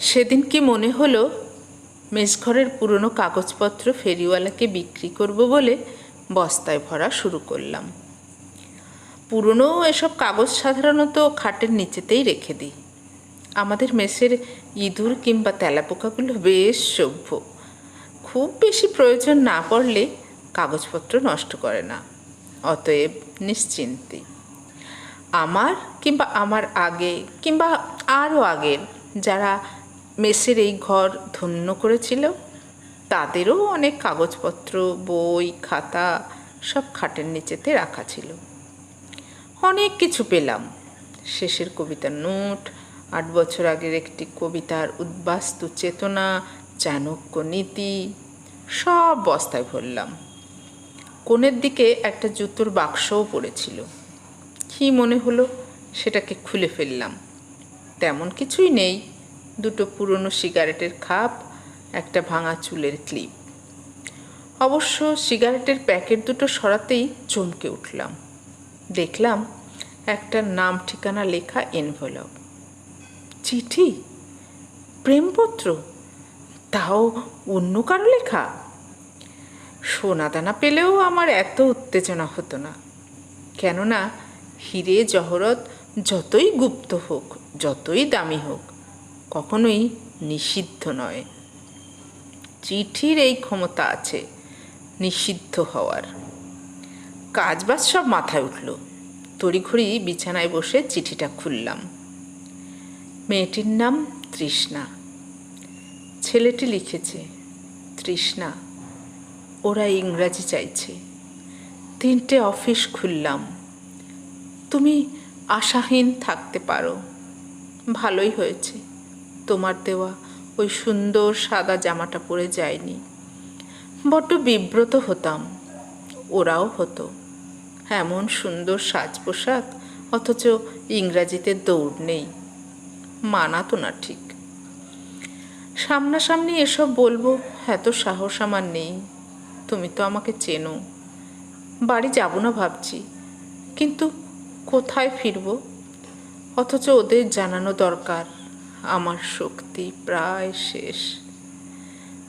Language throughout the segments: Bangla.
সেদিন কি মনে হলো মেসঘরের পুরনো কাগজপত্র ফেরিওয়ালাকে বিক্রি করব বলে বস্তায় ভরা শুরু করলাম। পুরনো এসব কাগজ সাধারণত খাটের নিচেতেই রেখে দিই। আমাদের মেসের ইঁদুর কিংবা তেলাপোকাগুলো বেশ সভ্য। খুব বেশি প্রয়োজন না পড়লে কাগজপত্র নষ্ট করে না, অতএব নিশ্চিন্তে। আমার কিংবা আমার আগে কিংবা আরও আগের যারা মেসের এই ঘর ধন্য করেছিল। তাদেরও অনেক কাগজপত্র, বই, খাতা সব খাটের নিচেতে রাখা ছিল। অনেক কিছু পেলাম। শেষের কবিতার নোট, আট বছর আগের একটি কবিতার উদ্বাস্তু চেতনা, চাণক্য নীতি, সব বস্তায় ভরলাম। কোণের দিকে একটা জুতোর বাক্সও পড়েছিল। কী মনে হলো, সেটাকে খুলে ফেললাম। তেমন কিছুই নেই। দুটো পুরনো সিগারেটের খাপ একটা ভাঙা চুলের ক্লিপ। অবশ্য সিগারেটের প্যাকেট দুটো সরাতেই চমকে উঠলাম। দেখলাম একটা নাম ঠিকানা লেখা এনভেলপ চিঠি? প্রেমপত্র? তাও অন্য কারও লেখা? সোনাদানা পেলেও আমার এত উত্তেজনা হতো না। কেননা হিরে জহরত যতই গুপ্ত হোক, যতই দামি হোক কখনোই নিষিদ্ধ নয়। চিঠির এই ক্ষমতা আছে নিষিদ্ধ হওয়ার। কাজবাজ সব মাথায় উঠল। তড়িঘড়ি বিছানায় বসে চিঠিটা খুললাম। মেয়েটির নাম তৃষ্ণা। ছেলেটি লিখেছে, তৃষ্ণা, ওরা ইংরাজি চাইছে। তিনটে অফিস খুললাম। তুমি আশাহীন থাকতে পারো। ভালোই হয়েছে। তোমার দেওয়া ওই সুন্দর সাদা জামাটা পরে যায়নি। বড্ড বিব্রত হতাম। ওরাও হতো। এমন সুন্দর সাজ পোশাক অথচ ইংরাজিতে দৌড় নেই। মানাতো না ঠিক। সামনাসামনি এসব বলব, এত সাহস আমার নেই। তুমি তো আমাকে চেনো। বাড়ি যাব না ভাবছি, কিন্তু কোথায় ফিরবো? অথচ ওদের জানানো দরকার। আমার শক্তি প্রায় শেষ।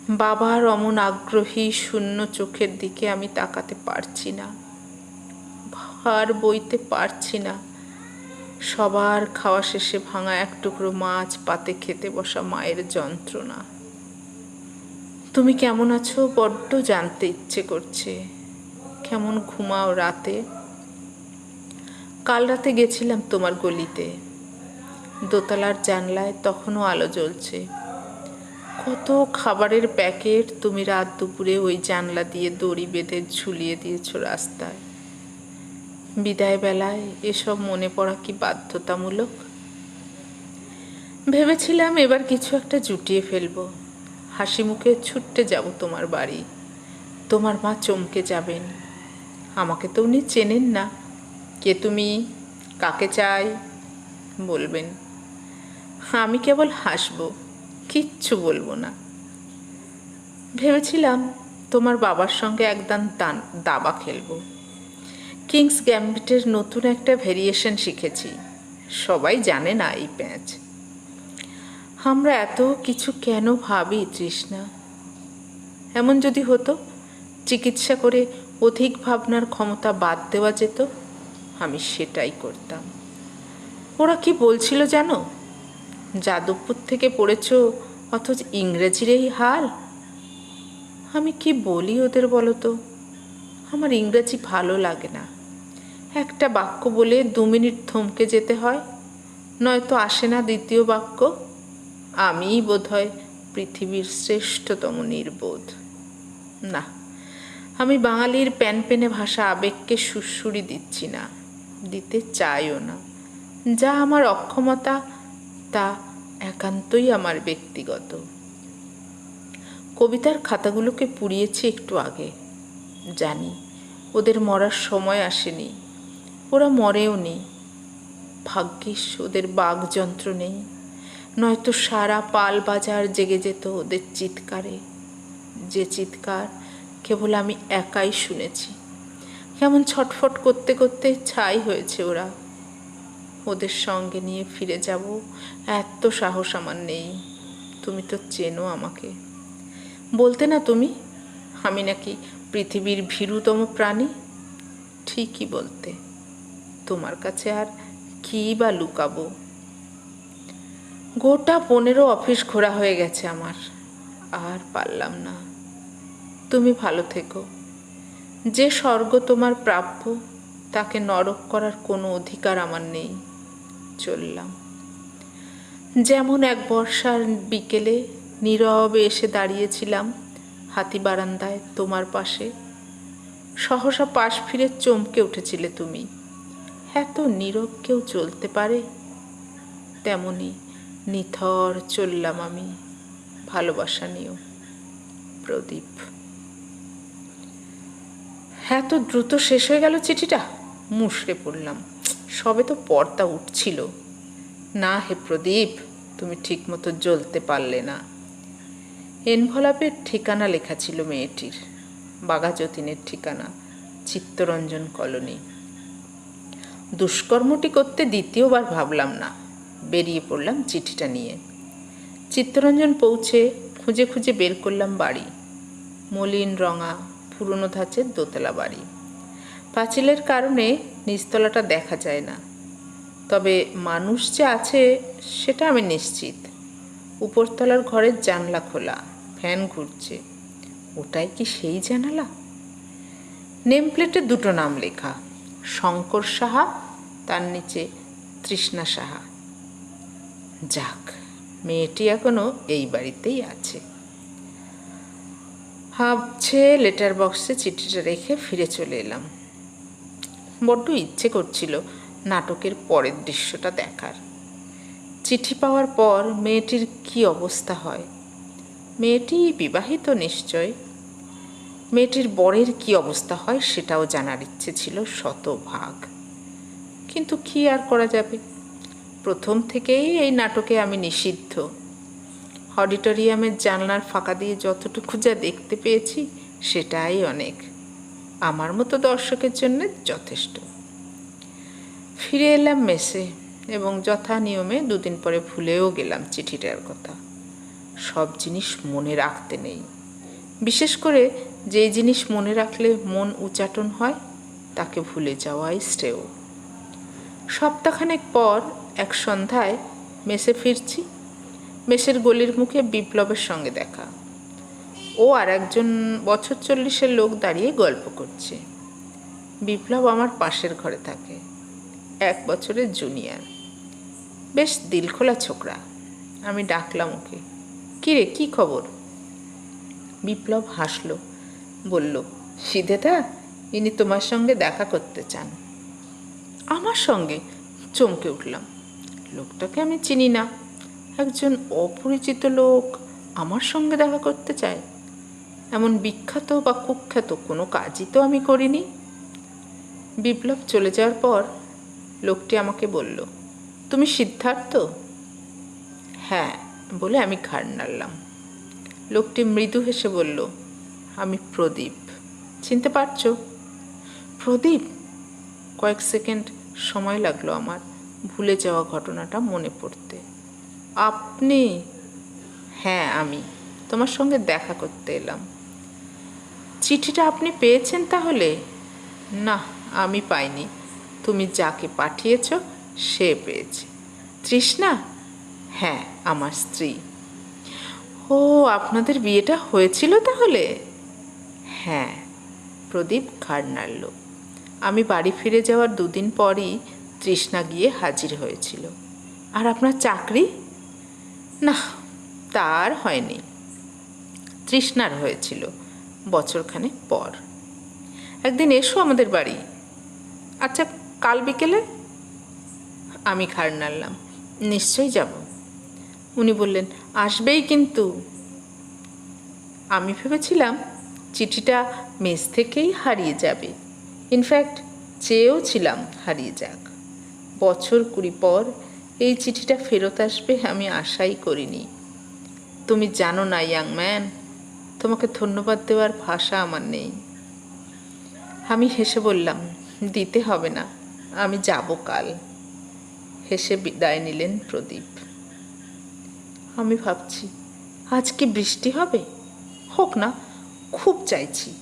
বাবার অমন আগ্রহী শূন্য চোখের দিকে আমি তাকাতে পারছি না। ভার বইতে পারছি না। সবার খাওয়া শেষে ভাঙা এক টুকরো মাছ পাতে খেতে বসা মায়ের যন্ত্রণা। তুমি কেমন আছো? বড্ড জানতে ইচ্ছে করছে। কেমন ঘুমাও রাতে? কাল রাতে গেছিলাম তোমার গলিতে। দোতলার জানলায় তখনও আলো জ্বলছে। কত খাবারের প্যাকেট তুমি রাত দুপুরে ওই জানলা দিয়ে দড়ি বেঁধে ঝুলিয়ে দিয়েছ রাস্তায়। বিদায় বেলায় এসব মনে পড়া কি বাধ্যতামূলক? ভেবেছিলাম এবার কিছু একটা জুটিয়ে ফেলব। হাসি মুখে ছুটতে যাব তোমার বাড়ি। তোমার মা চমকে যাবেন। আমাকে তো উনি চেনেন না। কে তুমি? কাকে চাই? বলবেন। আমি কেবল হাসব, কিচ্ছু বলব না। ভেবেছিলাম তোমার বাবার সঙ্গে একদান দান, দাবা খেলব। কিংস গ্যাম্বিটের নতুন একটা ভেরিয়েশন শিখেছি, সবাই জানে না এই প্যাঁচ। আমরা এত কিছু কেন ভাবি, তৃষ্ণা? এমন যদি হতো, চিকিৎসা করে অধিক ভাবনার ক্ষমতা বাদ দেওয়া যেত, আমি সেটাই করতাম। ওরা কি বলছিল জানো? যাদবপুর থেকে পড়েছ অথচ ইংরেজির এই হাল? আমি কি বলি ওদের বলো তো আমার ইংরেজি ভালো লাগে না। একটা বাক্য বলে দু মিনিট থমকে যেতে হয়, নয়তো আসে না দ্বিতীয় বাক্য। আমিই বোধ হয় পৃথিবীর শ্রেষ্ঠতম নির্বোধ। না, আমি বাঙালির প্যান পেনে ভাষা আবেগকে সুরসুরি দিচ্ছি না, দিতে চাইও না। যা আমার অক্ষমতা তা একান্তই আমার ব্যক্তিগত। কবিতার খাতাগুলোকে পুড়িয়েছি একটু আগে। জানি, ওদের মরার সময় আসেনি। ওরা মরেও নেই। ভাগ্যিস ওদের বাঘযন্ত্র নেই। নয়তো সারা পাল বাজার জেগে যেত ওদের চিৎকারে। যে চিৎকার কেবল আমি একাই শুনেছি। কেমন ছটফট করতে করতে ছাই হয়েছে ওরা। ওদের সঙ্গে নিয়ে ফিরে যাব। এত সাহস আমার নেই। তুমি তো চেনো আমাকে। বলতে না তুমি, আমি নাকি পৃথিবীর ভীরুতম প্রাণী? ঠিকই বলতে। তোমার কাছে আর কী বা লুকাবো? গোটা পনেরো অফিস ঘোরা হয়ে গেছে আমার। আর পারলাম না। তুমি ভালো থেকো। যে স্বর্গ তোমার প্রাপ্য, তাকে নরক করার কোনো অধিকার আমার নেই। চললাম। যেমন এক বর্ষার বিকেলে নীরবে এসে দাঁড়িয়েছিলাম হাতি বারান্দায় তোমার পাশে। সহসা পাশ ফিরে চমকে উঠেছিলে তুমি। এত নীরব কেউ চলতে পারে? তেমনি নিথর চললাম আমি, ভালোবাসা নিয়েও। প্রদীপ। এত দ্রুত শেষ হয়ে গেল চিঠিটা? মুশড়ে পড়লাম। সবে তো পর্দা উঠছিল। না হে প্রদীপ, তুমি ঠিকমতো জ্বলতে পারলে না। এনভলাপের ঠিকানা লেখা ছিল মেয়েটির, বাঘাযতীনের ঠিকানা, চিত্তরঞ্জন কলোনি। দুষ্কর্মটি করতে দ্বিতীয়বার ভাবলাম না, বেরিয়ে পড়লাম চিঠিটা নিয়ে। চিত্তরঞ্জন পৌঁছে খুঁজে খুঁজে বের করলাম বাড়ি, মলিন রঙা পুরনো ধাঁচের দোতলা বাড়ি। পাঁচিলের কারণে নিচতলাটা দেখা যায় না। তবে মানুষ যে আছে, সেটা আমি নিশ্চিত। উপরতলার ঘরের জানলা খোলা, ফ্যান ঘুরছে। ওটাই কি সেই জানালা? নেম প্লেটে দুটো নাম লেখা, শঙ্কর সাহা, তার নিচে তৃষ্ণা সাহা। যাক, মেয়েটি এখনও এই বাড়িতেই আছে। ভাবছে লেটার বক্সে চিঠিটা রেখে ফিরে চলে এলাম। বড্ড ইচ্ছে করছিল নাটকের পরের দৃশ্যটা দেখার। চিঠি পাওয়ার পর মেয়েটির কি অবস্থা হয়? মেয়েটি বিবাহিত নিশ্চয়? মেয়েটির বরের কি অবস্থা হয় সেটাও জানার ইচ্ছে ছিল শতভাগ। কিন্তু কি আর করা যাবে? প্রথম থেকেই এই নাটকে আমি নিষিদ্ধ। অডিটোরিয়ামের জানলার ফাঁকা দিয়ে যতটুকু যা দেখতে পেয়েছি সেটাই অনেক। আমার মতো দর্শকের জন্য যথেষ্ট। ফিরে এলাম মেসে এবং যথা নিয়মে দুদিন পরে ভুলেও গেলাম চিঠিটার কথা। সব জিনিস মনে রাখতে নেই। বিশেষ করে যেই জিনিস মনে রাখলে মন উচাটন হয়, তাকে ভুলে যাওয়াই শ্রেয়। সপ্তাহখানেক পর এক সন্ধ্যায় মেসে ফিরছি। মেসের গলির মুখে বিপ্লবের সঙ্গে দেখা। ও আর একজন বছর চল্লিশের লোক দাঁড়িয়ে গল্প করছে। বিপ্লব আমার পাশের ঘরে থাকে। এক বছরের জুনিয়র। বেশ দিলখোলা ছোকরা। আমি ডাকলাম ওকে। কী রে কী খবর? বিপ্লব হাসলো, বলল সিধেটা ইনি তোমার সঙ্গে দেখা করতে চান। আমার সঙ্গে? চমকে উঠলাম। লোকটাকে আমি চিনি না। একজন অপরিচিত লোক আমার সঙ্গে দেখা করতে চায়? এমন বিখ্যাত বা কুখ্যাত কোনো কাজই তো আমি করিনি। বিপ্লব চলে যাওয়ার পর লোকটি আমাকে বলল, তুমি সিদ্ধার্থ? হ্যাঁ বলে আমি ঘাড় নাড়লাম। লোকটি মৃদু হেসে বলল, আমি প্রদীপ। চিনতে পারছ? প্রদীপ? কয়েক সেকেন্ড সময় লাগল আমার ভুলে যাওয়া ঘটনাটা মনে পড়তে। আপনি? হ্যাঁ আমি। তোমার সঙ্গে দেখা করতে এলাম। চিঠিটা আপনি পেয়েছেন তাহলে? না, আমি পাইনি। তুমি যাকে পাঠিয়েছ, সে পেয়েছে। তৃষ্ণা? হ্যাঁ আমার স্ত্রী। ও, আপনাদের বিয়েটা হয়েছিল তাহলে? হ্যাঁ প্রদীপ ঘাড় নাড়ল আমি বাড়ি ফিরে যাওয়ার দুদিন পরই তৃষ্ণা গিয়ে হাজির হয়েছিল। আর আপনার চাকরি? না তার হয়নি। তৃষ্ণার হয়েছিল। বছরখানেক পর। একদিন এসো আমাদের বাড়ি। আচ্ছা কাল বিকেলে? আমি ঘাড় নাড়লাম। নিশ্চয়ই যাব। উনি বললেন, আসবেই কিন্তু। আমি ভেবেছিলাম, চিঠিটা মেস থেকেই হারিয়ে যাবে। ইনফ্যাক্ট চেয়েও ছিলাম হারিয়ে যাক। বছর কুড়ি পর এই চিঠিটা ফেরত আসবে আমি আশাই করিনি। তুমি জানো না ইয়াং ম্যান তোমাকে ধন্যবাদ দেওয়ার ভাষা আমার নেই। আমি হেসে বললাম, দিতে হবে না, আমি যাব কাল। হেসে বিদায় নিলেন প্রদীপ। আমি ভাবছি আজকে বৃষ্টি হবে? হোক না, খুব চাইছি।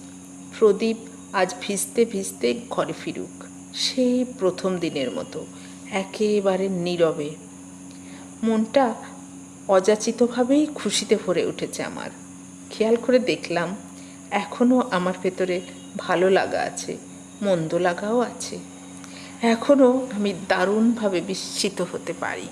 প্রদীপ আজ ভিজতে ভিজতে ঘরে ফিরুক, সেই প্রথম দিনের মতো, একেবারে নীরবে। মনটা অযাচিতভাবেই খুশিতে ভরে উঠেছে আমার। খেয়াল করে দেখলাম এখনও আমার ভেতরে ভালো লাগা আছে, মন্দ লাগাও আছে। এখনও আমি দারুণভাবে বিস্মিত হতে পারি।